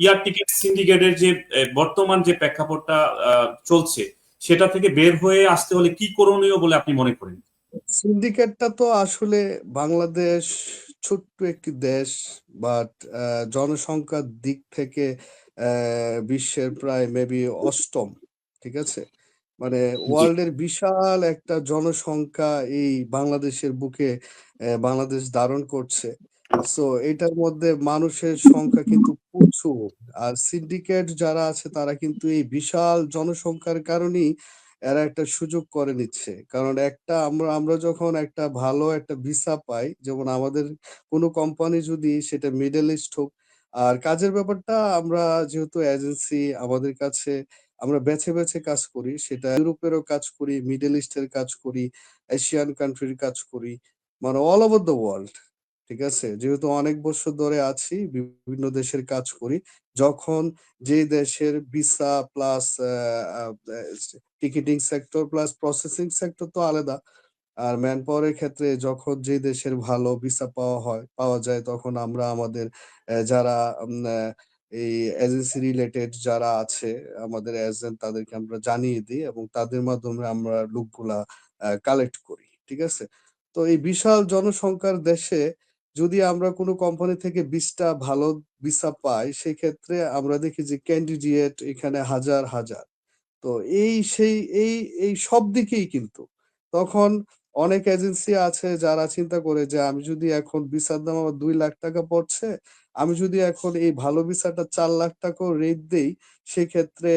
Air ticket সিন্ডিকেটের যে বর্তমান যে প্রেক্ষাপটটা চলছে সেটা থেকে বের হয়ে আসতে হলে কি করণীয় বলে আপনি মনে করেন? সিন্ডিকেটটা তো আসলে বাংলাদেশ ছোট্ট একটি দেশ বাট জনসংখ্যার দিক থেকে আহ, বিশ্বের প্রায় মেবি অষ্টম ঠিক আছে? মানে ওয়ার্ল্ডের বিশাল একটা জনসংখ্যা এই বাংলাদেশের বুকে বাংলাদেশ ধারণ করছে। সো এটার মধ্যে মানুষের সংখ্যা কিন্তু প্রচুর। আর সিন্ডিকেট যারা আছে, তারা কিন্তু এই বিশাল জনসংখ্যার কারণেই এরা একটা সুযোগ করে নিচ্ছে। কারণ একটা, আমরা আমরা যখন একটা ভালো একটা ভিসা পাই, যেমন আমাদের কোনো কোম্পানি যদি সেটা মিডল ইস্ট হোক, আর কাজের ব্যাপারটা আমরা যেহেতু এজেন্সি আমাদের কাছে আমরা বেছে বেছে কাজ করি, সেটা ইউরোপেরও কাজ করি মিডল ইস্টের কাজ করি এশিয়ান কান্ট্রির কাজ করি মানে অল ওভার দ্য ওয়ার্ল্ড ঠিক আছে? যেহেতু অনেক বছর ধরে আছি, বিভিন্ন দেশের কাজ করি, যখন যে দেশের visa plus ticketing sector plus processing sector তো আলাদা, আর ম্যান পাওয়ারের ক্ষেত্রে যখন যে দেশের ভালো ভিসা পাওয়া হয়, পাওয়া যায়, তখন আমরা আমাদের যারা এই এজেন্সি রিলেটেড যারা আছে, আমাদের এজেন্ট তাদেরকে আমরা জানিয়ে দিই এবং তাদের মাধ্যমে আমরা লোকগুলা কালেক্ট করি, ঠিক আছে? তো এই বিশাল জনসংখ্যার দেশে যদি আমরা কোনো কোম্পানি থেকে বিশটা ভালো ভিসা পাই, সেক্ষেত্রে আমরা দেখি যে ক্যান্ডিডেট এখানে হাজার হাজার। তো এই সেই, এই এই সব দিকেই কিন্তু। তখন অনেক এজেন্সি আছে যারা চিন্তা করে যে আমি যদি এখন ভিসার দাম আমার দুই লাখ টাকা পড়ছে, আমি যদি এখন এই ভালো ভিসাটা চার লাখ টাকা রেট দেই, সেক্ষেত্রে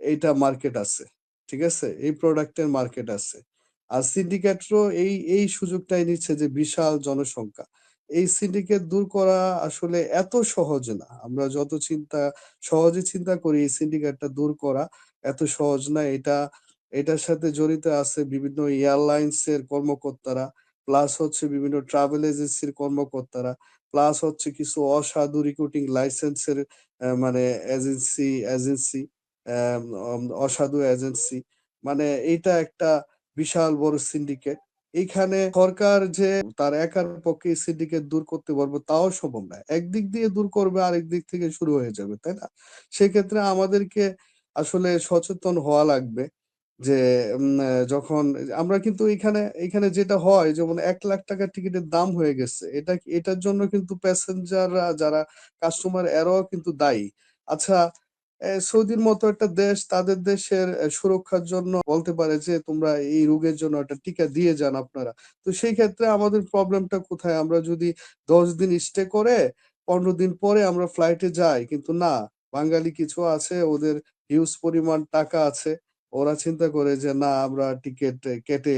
এটা মার্কেট আছে। ঠিক আছে? এই প্রোডাক্টের মার্কেট আছে। আর সিন্ডিকেটরও এই এই সুযোগটাই নিচ্ছে যে বিশাল জনসংখ্যা। এই সিন্ডিকেট দূর করা আসলে এত সহজ না। আমরা যত চিন্তা, সহজে চিন্তা করি এই সিন্ডিকেটটা দূর করা এত সহজ না। এটা, এটার সাথে জড়িত আছে বিভিন্ন এয়ারলাইন্স এর কর্মকর্তারা, প্লাস হচ্ছে বিভিন্ন ট্রাভেল এজেন্সির কর্মকর্তারা, প্লাস হচ্ছে কিছু অসাধু রিক্রুটিং লাইসেন্সের মানে এজেন্সি এজেন্সি অসাধু এজেন্সি। মানে এটা একটা বিশাল বড় সিন্ডিকেট। এইখানে সরকার যে তার একার পক্ষে সিন্ডিকেট দূর করতে পারবে, তাও সম্ভব না একদিক দিয়ে দূর করবে, আরেক দিক থেকে শুরু হয়ে যাবে, তাই না? সেক্ষেত্রে আমাদেরকে আসলে সচেতন হওয়া লাগবে যে যখন আমরা কিন্তু এখানে এখানে যেটা হয়, যেমন এক লাখ টাকার টিকিটের দাম হয়ে গেছে, এটা এটার জন্য কিন্তু প্যাসেঞ্জাররা যারা কাস্টমার এরাও কিন্তু দায়ী। আচ্ছা সৌদির মতো একটা দেশ তাদের দেশের সুরক্ষার জন্য বলতে পারে যে, তোমরা এই রোগের জন্য একটা টিকা দিয়ে যান আপনারা। তো সেই ক্ষেত্রে আমাদের প্রবলেমটা কোথায়? আমরা যদি দশ দিন স্টে করে, পনেরো দিন পরে আমরা ফ্লাইটে যাই, কিন্তু না, বাঙালি কিছু আছে, ওদের হিউজ পরিমাণ টাকা আছে। ওরা চিন্তা করে যে না আমরা টিকিট কেটে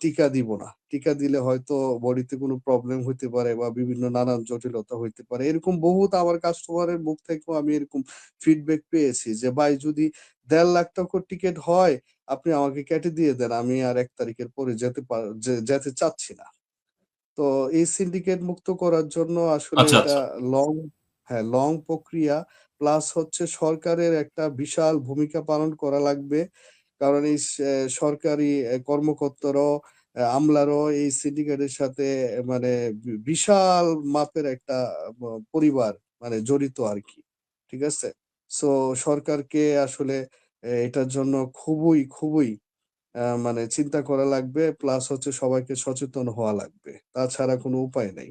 টিকা দিব না। টিকা দিলে হয়তো বডিতে কোনো প্রবলেম হইতে পারে বা বিভিন্ন নানান জটিলতা হইতে পারে। এরকম বহুত আমার কাস্টমারের মুখ থেকেও আমি এরকম ফিডব্যাক পেয়েছি যে ভাই যদি দেড় লাখ টাকার টিকিট হয় আপনি আমাকে কেটে দিয়ে দেন আমি আর এক তারিখের পরে যেতে পার যেতে চাচ্ছি না। তো এই সিন্ডিকেট মুক্ত করার জন্য আসলে আচ্ছা, এটা লং হ্যাঁ লং প্রক্রিয়া প্লাস হচ্ছে সরকারের একটা বিশাল ভূমিকা পালন করা লাগবে। কারণ এই সরকারি কর্মকর্তারাও আমলারও এই সিন্ডিকেটের সাথে মানে বিশাল মাপের একটা পরিবার মানে জড়িত আর কি। ঠিক আছে? সো সরকারকে আসলে এটার জন্য খুবই খুবই মানে চিন্তা করা লাগবে। প্লাস হচ্ছে সবাইকে সচেতন হওয়া লাগবে। তাছাড়া কোনো উপায় নেই।